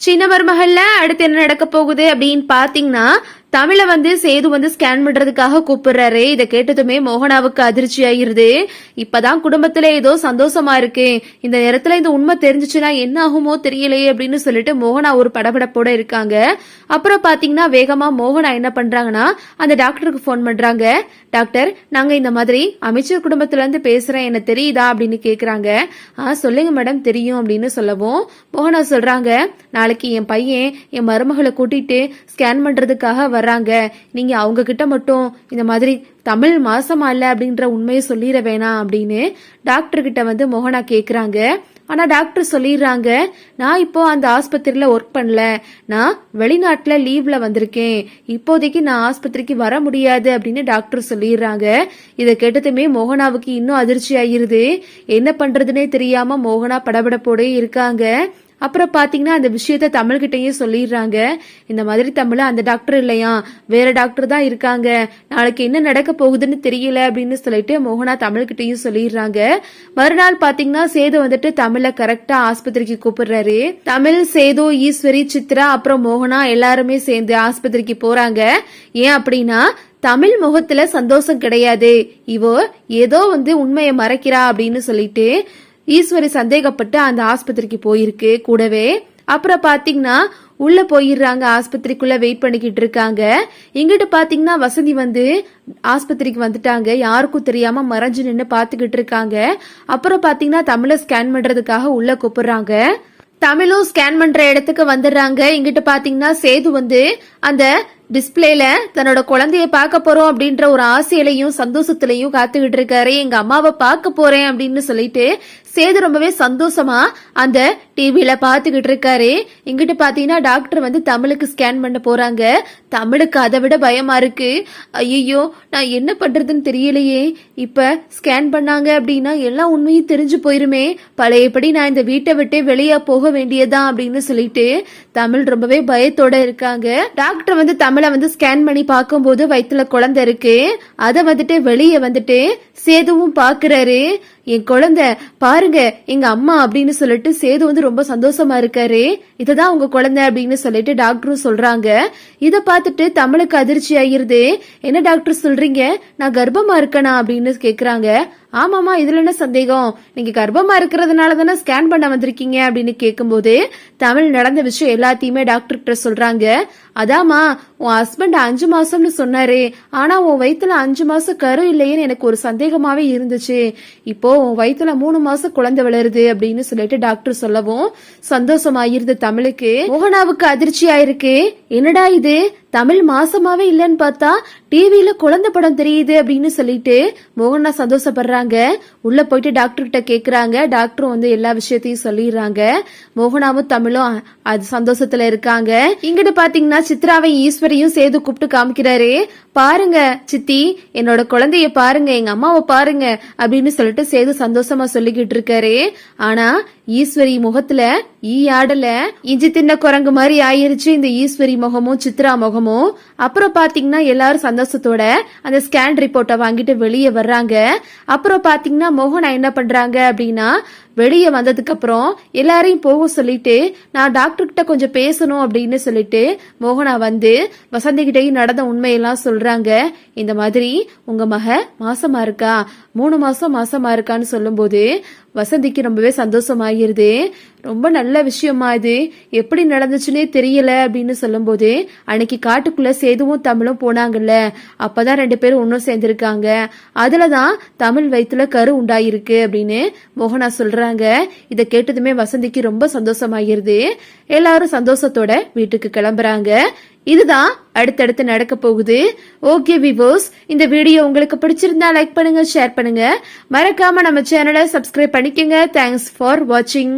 சின்ன மருமகள்ல அடுத்து என்ன நடக்க போகுது அப்படின்னு பாத்தீங்கன்னா தமிழ வந்து சேது வந்து ஸ்கேன் பண்றதுக்காக கூப்பிடுறாரு. இதை கேட்டதுமே மோகனாவுக்கு அதிர்ச்சி ஆயிருது இப்பதான் குடும்பத்துல ஏதோ சந்தோஷமா இருக்கு. இந்த நேரத்துல இந்த உண்மை தெரிஞ்சுச்சுன்னா என்ன ஆகுமோ தெரியலையே அப்படின்னு சொல்லிட்டு மோகனா ஒரு படபடப்போட இருக்காங்க. அப்புறம் பாத்தீங்கன்னா வேகமா மோகனா என்ன பண்றாங்கன்னா அந்த டாக்டருக்கு ஃபோன் பண்றாங்க. டாக்டர் நாங்க இந்த மாதிரி அமைச்சர் குடும்பத்துல இருந்து பேசுறேன் என்ன தெரியுதா அப்படின்னு கேக்குறாங்க. ஆ சொல்லுங்க மேடம் தெரியும் அப்படின்னு சொல்லவும் மோகனா சொல்றாங்க. நாளைக்கு என் பையன் என் மருமகளை கூட்டிட்டு ஸ்கேன் பண்றதுக்காக வர்றாங்க. நீங்க அவங்க கிட்ட மட்டும் இந்த மாதிரி தமிழ் மாசமா இல்ல அப்படின்ற உண்மையை சொல்லிட வேணாம் அப்படின்னு டாக்டர் கிட்ட வந்து மோகனா கேக்குறாங்க. ஆனா டாக்டர் சொல்லிடுறாங்க நான் இப்போ அந்த ஆஸ்பத்திரியில ஒர்க் பண்ணல. நான் வெளிநாட்டுல லீவ்ல வந்திருக்கேன். இப்போதைக்கு நான் ஆஸ்பத்திரிக்கு வர முடியாது அப்படின்னு டாக்டர் சொல்லிடுறாங்க. இதை கேட்டதுமே மோகனாவுக்கு இன்னும் அதிர்ச்சி ஆயிருது என்ன பண்றதுனே தெரியாம மோகனா படபடப்போடே இருக்காங்க. அப்புறம் பார்த்தீங்கன்னா அந்த விஷயத்த தமிழ்கிட்டயும் சொல்லிடுறாங்க. இந்த மாதிரி தமிழ அந்த டாக்டர் இல்லையா? வேற டாக்டர் தான் இருக்காங்க. நாளைக்கு என்ன நடக்க போகுதுன்னு தெரியல அப்படின்னு சொல்லிட்டு மோகனா தமிழ்கிட்டயும் சொல்லிடுறாங்க. மறுநாள் பாத்தீங்கன்னா சேது வந்துட்டு தமிழ கரெக்டா ஆஸ்பத்திரிக்கு கூப்பிடுறாரு. தமிழ் சேது ஈஸ்வரி சித்ரா அப்புறம் மோகனா எல்லாருமே சேர்ந்து ஆஸ்பத்திரிக்கு போறாங்க. ஏன் அப்படின்னா தமிழ் முகத்துல சந்தோஷம் கிடையாது. இவோ ஏதோ வந்து உண்மையை மறைக்கிறா அப்படின்னு சொல்லிட்டு ஈஸ்வரி சந்தேகப்பட்டு அந்த ஆஸ்பத்திரிக்கு போயிருக்கு கூடவே. அப்புறம் பாத்தீங்கன்னா உள்ள போயிடுறாங்க ஆஸ்பத்திரிக்குள்ள வெயிட் பண்ணிக்கிட்டு இருக்காங்க. இங்கிட்டு பாத்தீங்கன்னா வசந்தி வந்து ஆஸ்பத்திரிக்கு வந்துட்டாங்க. யாருக்கும் தெரியாம மறைஞ்சு நின்று பாத்துக்கிட்டு இருக்காங்க. அப்புறம் பாத்தீங்கன்னா தமிழை ஸ்கேன் பண்றதுக்காக உள்ள கூப்பிடுறாங்க. தமிழும் ஸ்கேன் பண்ற இடத்துக்கு வந்துடுறாங்க. இங்கிட்டு பாத்தீங்கன்னா சேது வந்து அந்த டிஸ்பிளேல தன்னோட குழந்தைய பார்க்க போறோம் அப்படின்ற ஒரு ஆசையிலையும் சந்தோஷத்திலையும் காத்துக்கிட்டு இருக்காரு. எங்க அம்மாவை பார்க்க போறேன் அப்படின்னு சொல்லிட்டு சேது ரொம்பவே சந்தோஷமா அந்த டிவியில பாத்துக்கிட்டு இருக்காரு. இங்கிட்டு பாத்தீங்கன்னா டாக்டர் வந்து தமிழுக்கு ஸ்கேன் பண்ண போறாங்க. தமிழுக்கு அதை விட பயமா இருக்கு. ஐயோ நான் என்ன பண்றதுன்னு தெரியலையே. இப்ப ஸ்கேன் பண்ணாங்க அப்படின்னா எல்லா உண்மையும் தெரிஞ்சு போயிருமே. பழையபடி நான் இந்த வீட்டை விட்டு வெளியே போக வேண்டியதுதான் அப்படின்னு சொல்லிட்டு தமிழ் ரொம்பவே பயத்தோட இருக்காங்க. டாக்டர் வந்து தமிழ் வந்து ஸ்கேன் பண்ணி பார்க்கும்போது வயித்துல குழந்தை இருக்கு. அதை வந்துட்டு வெளியே வந்துட்டு சேதுவும் பாக்குறாரு என் குழந்தை பாருங்க எங்க அம்மா அப்படின்னு சொல்லிட்டு சேது வந்து ரொம்ப சந்தோஷமா இருக்காரு. இதுதான் உங்க குழந்தை அப்படின்னு சொல்லிட்டு டாக்டரும் சொல்றாங்க. இத பார்த்துட்டு தமிழுக்கு அதிர்ச்சி ஆயிருது. என்ன டாக்டர் சொல்றீங்க? நான் கர்ப்பமா இருக்கனா அப்படின்னு கேக்குறாங்க. ஆமாமா இதுல என்ன சந்தேகம்? நீங்க கர்ப்பமா இருக்கிறதுனால தானே ஸ்கேன் பண்ண வந்திருக்கீங்க அப்படின்னு கேட்கும்போது தமிழ் நடந்த விஷயம் எல்லாத்தையுமே டாக்டர் கிட்ட சொல்றாங்க. அதாமா உன் ஹஸ்பண்ட் அஞ்சு மாசம்னு சொன்னாரு. ஆனா உன் வயித்துல அஞ்சு மாசம் கரு இல்லையேன்னு எனக்கு ஒரு சந்தேகமாவே இருந்துச்சு. இப்போ உன் வயித்துல மூணு மாசம் குழந்தை வளருது அப்படின்னு சொல்லிட்டு டாக்டர் சொல்லவும் சந்தோஷமாயிருது தமிழுக்கு. மோகனாவுக்கு அதிர்ச்சி ஆயிருக்கு என்னடா இது? தமிழ் மாசமாவே இல்லைன்னு பார்த்தா டிவியில குழந்தை படம் தெரியுது அப்படின்னு சொல்லிட்டு மோகனா சந்தோஷப்படுறாங்க. உள்ள போயிட்டு டாக்டர் கிட்ட கேக்குறாங்க. டாக்டரும் வந்து எல்லா விஷயத்தையும் சொல்லிடுறாங்க. மோகனாவும் தமிழும் அது சந்தோஷத்துல இருக்காங்க. இங்கிட்டு பாத்தீங்கன்னா சித்ராவை ஈஸ்வரையும் சேது கூப்பிட்டு காமிக்கிறாரு. பாருங்க சித்தி என்னோட குழந்தைய பாருங்க எங்க அம்மாவை பாருங்க அப்படின்னு சொல்லிட்டு சேது சந்தோஷமா சொல்லிக்கிட்டு இருக்காரு. ஆனா ஈஸ்வரி முகத்துல ஈ ஆடல இஞ்சி தின்ன குரங்கு மாதிரி ஆயிருச்சு. இந்த ஈஸ்வரி முகமும் சித்ரா முகமும் அப்புறம் பாத்தீங்கன்னா எல்லாரும் சந்தோஷத்தோட அந்த ஸ்கேன் ரிப்போர்ட்டை வாங்கிட்டு வெளியே வர்றாங்க. அப்புறம் பாத்தீங்கன்னா மோகனா என்ன பண்றாங்க அப்படின்னா வெளியே வந்ததுக்கு அப்புறம் எல்லாரையும் போக சொல்லிட்டு நான் டாக்டர் கிட்ட கொஞ்சம் பேசணும் அப்படின்னு சொல்லிட்டு மோகனா வந்து வசந்தி கிட்டையும் நடந்த உண்மையெல்லாம் சொல்றாங்க. இந்த மாதிரி உங்க மக மாசமா இருக்கா? மூணு மாசம் மாசமா இருக்கான்னு சொல்லும்போது வசந்திக்கு ரொம்பவே சந்தோஷமாயிருது. ரொம்ப நல்ல விஷயமா இது. எப்படி நடந்துச்சுன்னே தெரியல அப்படின்னு சொல்லும்போது அன்னைக்கு காட்டுக்குள்ள சேதுவும் தமிழும் போனாங்கல்ல. அப்பதான் ரெண்டு பேரும் ஒன்னும் சேர்ந்திருக்காங்க. அதுலதான் தமிழ் வயிற்றுல கரு உண்டாயிருக்கு அப்படின்னு மோகனா சொல்றாங்க. இதை கேட்டதுமே வசந்திக்கு ரொம்ப சந்தோஷமாயிருது. எல்லாரும் சந்தோஷத்தோட வீட்டுக்கு கிளம்புறாங்க. இதுதான் அடுத்தடுத்து நடக்க போகுது. ஓகே விவோஸ் இந்த வீடியோ உங்களுக்கு பிடிச்சிருந்தா லைக் பண்ணுங்க ஷேர் பண்ணுங்க. மறக்காம நம்ம சேனலை சப்ஸ்கிரைப் பண்ணிக்கங்க. தேங்க்ஸ் ஃபார் வாட்சிங்